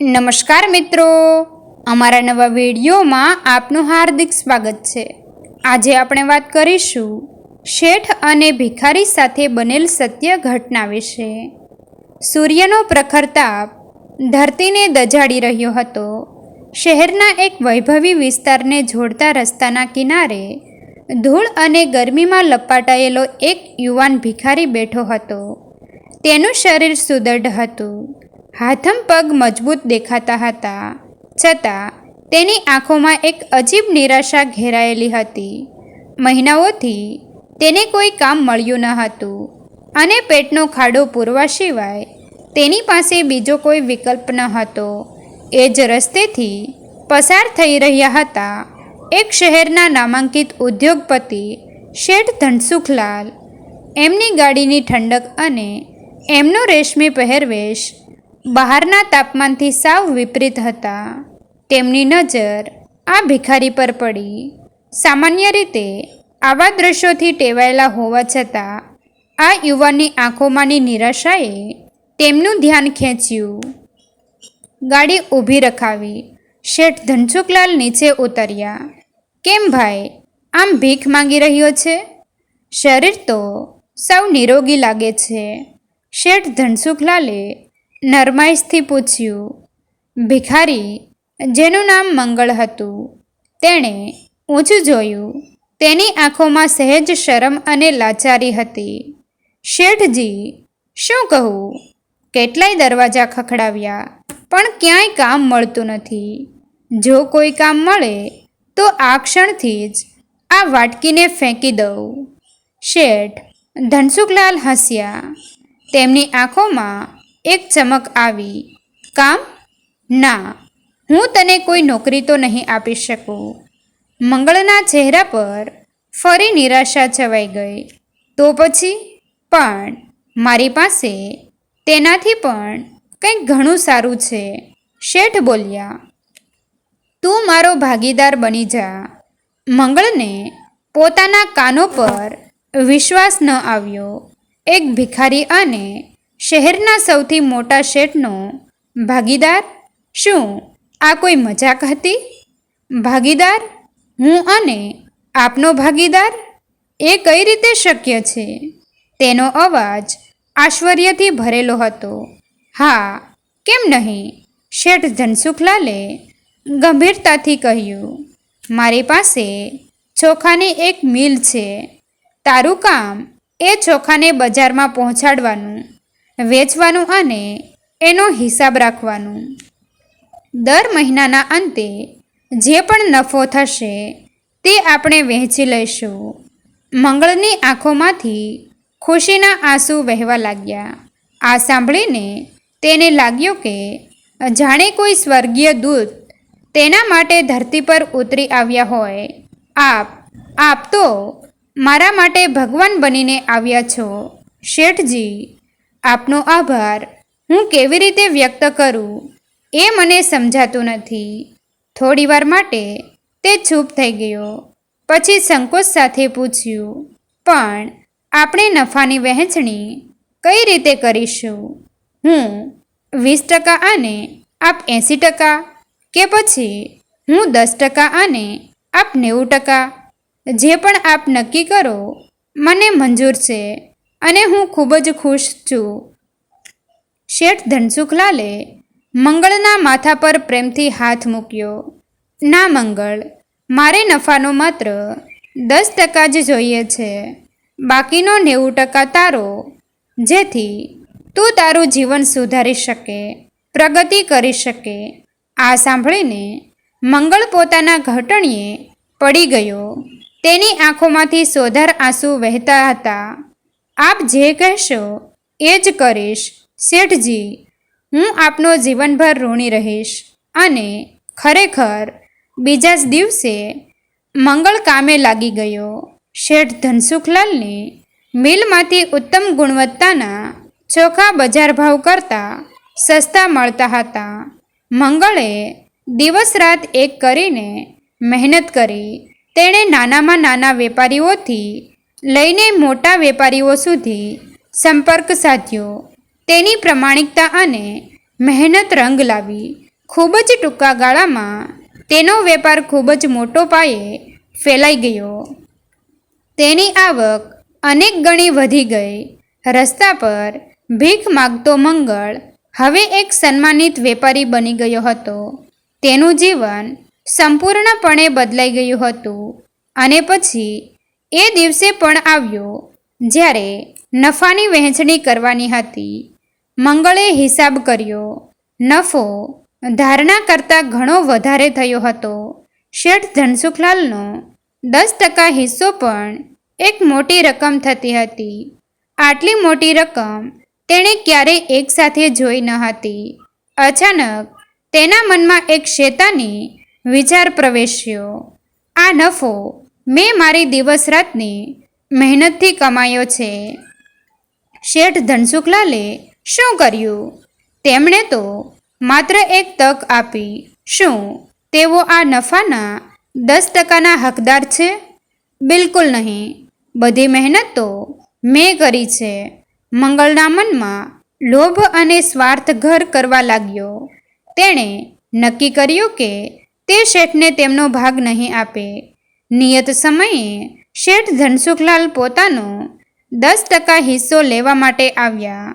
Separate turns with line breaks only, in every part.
નમસ્કાર મિત્રો. અમારા નવા વિડીયોમાં આપનું હાર્દિક સ્વાગત છે. આજે આપણે વાત કરીશું શેઠ અને ભિખારી સાથે બનેલ સત્ય ઘટના વિશે. સૂર્યનો પ્રખર તાપ ધરતીને દજાડી રહ્યો હતો. શહેરના એક વૈભવી વિસ્તારને જોડતા રસ્તાના કિનારે ધૂળ અને ગરમીમાં લપાટાયેલો એક યુવાન ભિખારી બેઠો હતો. તેનું શરીર સુદૃઢ હતું. હાથમ પગ મજબૂત દેખાતા હતા. છતાં, તેની આંખોમાં એક અજીબ નિરાશા ઘેરાયેલી હતી. મહિનાઓથી, તેને કોઈ કામ મળ્યું ન હતું અને પેટનો ખાડો પૂરવા સિવાય, તેની પાસે બીજો કોઈ વિકલ્પ ન હતો. એ જ રસ્તેથી પસાર થઈ રહ્યા હતા એક શહેરના નામાંકિત ઉદ્યોગપતિ શેઠ ધનસુખલાલ. એમની ગાડીની ઠંડક અને એમનો રેશમી પહેરવેશ બહારના તાપમાનથી સાવ વિપરીત હતા. તેમની નજર આ ભિખારી પર પડી. સામાન્ય રીતે આવા દ્રશ્યોથી ટેવાયેલા હોવા છતાં, આ યુવાનની આંખોમાંની નિરાશાએ તેમનું ધ્યાન ખેંચ્યું. ગાડી ઊભી રખાવી, શેઠ ધનસુખલાલ નીચે ઉતર્યા. કેમ ભાઈ, આમ ભીખ માંગી રહ્યો છે? શરીર તો સૌ નિરોગી લાગે છે. શેઠ ધનસુખલાલે નરમાઈશથી પૂછ્યું, ભિખારી, જેનું નામ મંગળ હતું, તેણે ઊંચું જોયું, તેની આંખોમાં સહેજ શરમ અને લાચારી હતી. શેઠજી, શું કહું? કેટલાય દરવાજા ખખડાવ્યા, પણ ક્યાંય કામ મળતું નથી. જો કોઈ કામ મળે, તો આ ક્ષણથી જ આ વાટકીને ફેંકી દઉં. શેઠ ધનસુખલાલ હસ્યા. તેમની આંખોમાં એક ચમક આવી. કામ? ના. હું તને કોઈ નોકરી તો નહીં આપી શકું. મંગળના ચહેરા પર ફરી નિરાશા છવાઈ ગઈ. તો પછી? પણ મારી પાસે તેનાથી પણ કંઈક ઘણું સારું છે. શેઠ બોલ્યા. તું મારો ભાગીદાર બની જા. મંગળને પોતાના કાનો પર વિશ્વાસ ન આવ્યો. એક ભિખારી અને શહેરના સૌથી મોટા શેઠનો ભાગીદાર શું? આ કોઈ મજાક હતી? ભાગીદાર, હું અને આપનો ભાગીદાર? એ કઈ રીતે શક્ય છે? તેનો અવાજ આશ્ચર્યથી ભરેલો હતો. હા, કેમ નહીં? શેઠ ધનસુખલાલે ગંભીરતાથી કહ્યું, મારી પાસે ચોખાની એક મિલ છે. તારું કામ એ ચોખાને બજારમાં પહોંચાડવાનું. વેચવાનું અને એનો હિસાબ રાખવાનું. દર મહિનાના અંતે જે પણ નફો થશે તે આપણે વહેંચી લઈશું. મંગળની આંખોમાંથી ખુશીના આંસુ વહેવા લાગ્યા. આ સાંભળીને તેને લાગ્યું કે જાણે કોઈ સ્વર્ગીય દૂત તેના માટે ધરતી પર ઉતરી આવ્યા હોય. આપ આપ તો મારા માટે ભગવાન બનીને આવ્યા છો. શેઠજી આપનો આભાર. હું કેવી રીતે વ્યક્ત કરું? એ મને સમજાતું નથી. થોડીવાર માટે તે ચૂપ થઈ ગયો. પછી સંકોચ સાથે પૂછ્યું, પણ આપણે નફાની વહેંચણી કઈ રીતે કરીશું? હું વીસ ટકા અને આપ એંસી ટકા કે પછી હું દસ ટકા અને આપ નેવું ટકા? જે પણ આપ નક્કી કરો, મને મંજૂર છે. અને હું ખૂબ જ ખુશ છું. શેઠ ધનસુખલાલે મંગળના માથા પર પ્રેમથી હાથ મૂક્યો. ના મંગળ, મારે નફાનો માત્ર દસ ટકા જ જોઈએ છે. બાકીનો નેવું ટકા તારો, જેથી તું તારું જીવન સુધારી શકે, પ્રગતિ કરી શકે. આ સાંભળીને મંગળ પોતાના ઘટણીએ પડી ગયો. તેની આંખોમાંથી સોધાર આંસુ વહેતા હતા. આપ જે કહેશો એ જ કરીશ. શેઠજી, હું આપનો જીવનભર ઋણી રહીશ અને ખરેખર બીજા જ દિવસે મંગળ કામે લાગી ગયો. શેઠ ધનસુખલાલને મિલમાંથી ઉત્તમ ગુણવત્તાના ચોખા બજાર ભાવ કરતાં સસ્તા મળતા હતા. મંગળે દિવસ રાત એક કરીને મહેનત કરી. તેણે નાનામાં નાના વેપારીઓથી લઈને મોટા વેપારીઓ સુધી સંપર્ક સાધ્યો. તેની પ્રમાણિકતા અને મહેનત રંગ લાવી. ખૂબ જ ટૂંકા ગાળામાં તેનો વેપાર ખૂબ જ મોટો પાયે ફેલાઈ ગયો. તેની આવક અનેક ગણી વધી ગઈ. રસ્તા પર ભીખ માગતો મંગળ હવે એક સન્માનિત વેપારી બની ગયો હતો. તેનું જીવન સંપૂર્ણપણે બદલાઈ ગયું હતું અને પછી એ દિવસે પણ આવ્યો. જ્યારે નફાની વહેંચણી કરવાની હતી, મંગળે હિસાબ કર્યો. નફો ધારણા કરતાં ઘણો વધારે થયો હતો. શેઠ ધનસુખલાલનો દસ ટકા હિસ્સો પણ એક મોટી રકમ થતી હતી. આટલી મોટી રકમ તેણે ક્યારેય એકસાથે જોઈ ન હતી. અચાનક તેના મનમાં એક શેતાની વિચાર પ્રવેશ્યો. આ નફો મેં મારી દિવસ રાતની મહેનતથી કમાયો છે. શેઠ ધનસુખલાલે શું કર્યું? તેમણે તો માત્ર એક તક આપી. શું તેઓ આ નફાના દસ ટકાના હકદાર છે? બિલકુલ નહીં. બધી મહેનત તો મેં કરી છે. મંગળના મનમાં લોભ અને સ્વાર્થ ઘર કરવા લાગ્યો. તેણે નક્કી કર્યું કે તે શેઠને તેમનો ભાગ નહીં આપે. નિયત સમયે શેઠ ધનસુખલાલ પોતાનો દસ ટકા હિસ્સો લેવા માટે આવ્યા.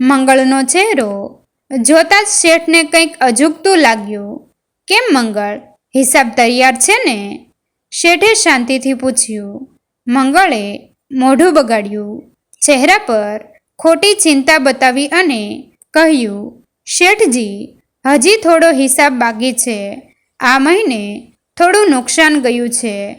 મંગળનો ચહેરો જોતાં જ શેઠને કંઈક અજુગતું લાગ્યું. કેમ મંગળ? હિસાબ તૈયાર છે ને? શેઠે શાંતિથી પૂછ્યું. મંગળે મોઢું બગાડ્યું, ચહેરા પર ખોટી ચિંતા બતાવી અને કહ્યું, શેઠજી, હજી થોડો હિસાબ બાકી છે. આ મહિને થોડું નુકસાન ગયું છે.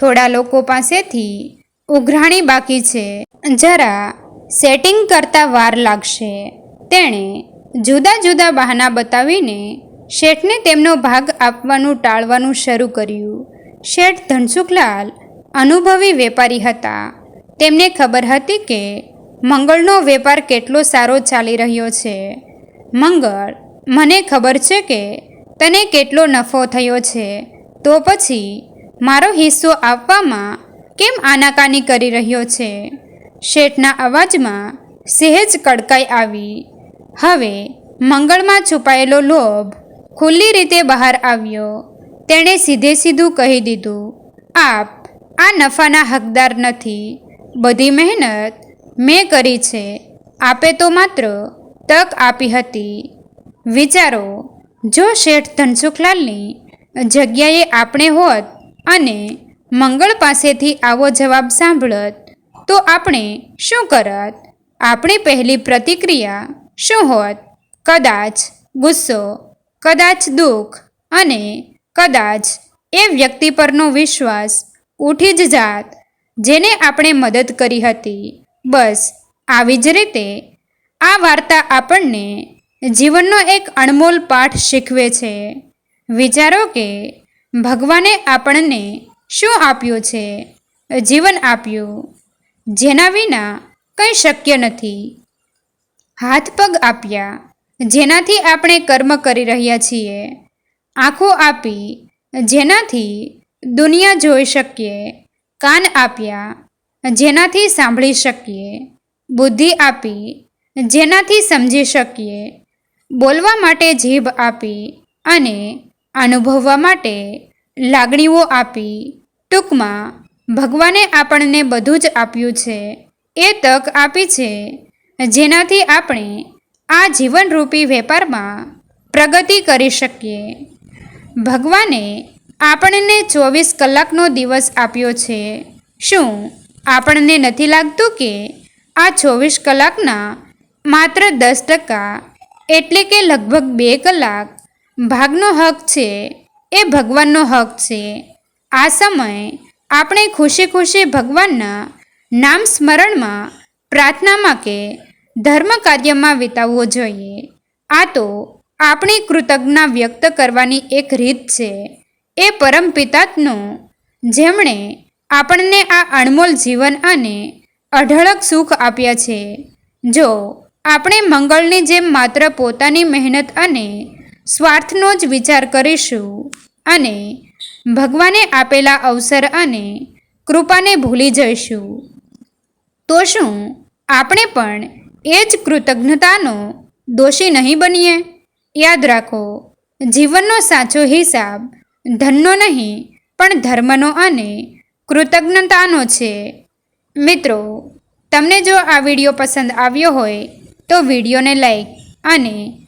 થોડા લોકો પાસેથી ઉઘરાણી બાકી છે. જરા સેટિંગ કરતાં વાર લાગશે. તેણે જુદા જુદા બહાના બતાવીને શેઠને તેમનો ભાગ આપવાનું ટાળવાનું શરૂ કર્યું. શેઠ ધનસુખલાલ અનુભવી વેપારી હતા. તેમને ખબર હતી કે મંગળનો વેપાર કેટલો સારો ચાલી રહ્યો છે. મંગળ, મને ખબર છે કે તને કેટલો નફો થયો છે. તો પછી મારો હિસ્સો આપવામાં કેમ આનાકાની કરી રહ્યો છે? શેઠના અવાજમાં સહેજ કડકાઈ આવી. હવે મંગળમાં છુપાયેલો લોભ ખુલ્લી રીતે બહાર આવ્યો. તેણે સીધે સીધું કહી દીધું, આપ આ નફાના હકદાર નથી. બધી મહેનત મેં કરી છે. આપે તો માત્ર તક આપી હતી. વિચારો, જો શેઠ ધનસુખલાલની જગ્યાએ આપણે હોત અને મંગળ પાસેથી આવો જવાબ સાંભળત, તો આપણે શું કરત? આપણી પહેલી પ્રતિક્રિયા શું હોત? કદાચ ગુસ્સો, કદાચ દુઃખ અને કદાચ એ વ્યક્તિ પરનો વિશ્વાસ ઉઠી જ જાત, જેને આપણે મદદ કરી હતી. બસ, આવી જ રીતે આ વાર્તા આપણને જીવનનો એક અણમોલ પાઠ શીખવે છે. વિચારો કે ભગવાને આપણને શું આપ્યું છે? જીવન આપ્યું, જેના વિના કંઈ શક્ય નથી. હાથ પગ આપ્યા, જેનાથી આપણે કર્મ કરી રહ્યા છીએ. આંખો આપી, જેનાથી દુનિયા જોઈ શકીએ. કાન આપ્યા, જેનાથી સાંભળી શકીએ. બુદ્ધિ આપી, જેનાથી સમજી શકીએ. બોલવા માટે જીભ આપી અને અનુભવવા માટે લાગણીઓ આપી. ટૂંકમાં, ભગવાને આપણને બધું જ આપ્યું છે. એ તક આપી છે, જેનાથી આપણે આ જીવનરૂપી વેપારમાં પ્રગતિ કરી શકીએ. ભગવાને આપણને ચોવીસ કલાકનો દિવસ આપ્યો છે. શું આપણને નથી લાગતું કે આ ચોવીસ કલાકના માત્ર દસ ટકા એટલે કે લગભગ બે કલાક ભાગનો હક છે, એ ભગવાનનો હક છે. આ સમય આપણે ખુશી ખુશી ભગવાનના નામ સ્મરણમાં પ્રાર્થનામાં કે ધર્મ કાર્યમાં વિતાવવો જોઈએ. આ તો આપણી કૃતજ્ઞતા વ્યક્ત કરવાની એક રીત છે. એ પરમ પિતાનો જેમણે આપણને આ અણમોલ જીવન અને અઢળક સુખ આપ્યા છે. જો આપણે મંગળની જેમ માત્ર પોતાની મહેનત અને સ્વાર્થનો જ વિચાર કરીશું અને ભગવાને આપેલા અવસર અને કૃપાને ભૂલી જઈશું. તો શું, આપણે પણ એ જ કૃતજ્ઞતાનો દોષી નહીં બનીએ? યાદ રાખો, જીવનનો સાચો હિસાબ ધનનો નહીં, પણ ધર્મનો અને કૃતજ્ઞતાનો છે. મિત્રો, તમને જો આ વીડિયો પસંદ આવ્યો હોય તો વિડીયોને લાઈક અને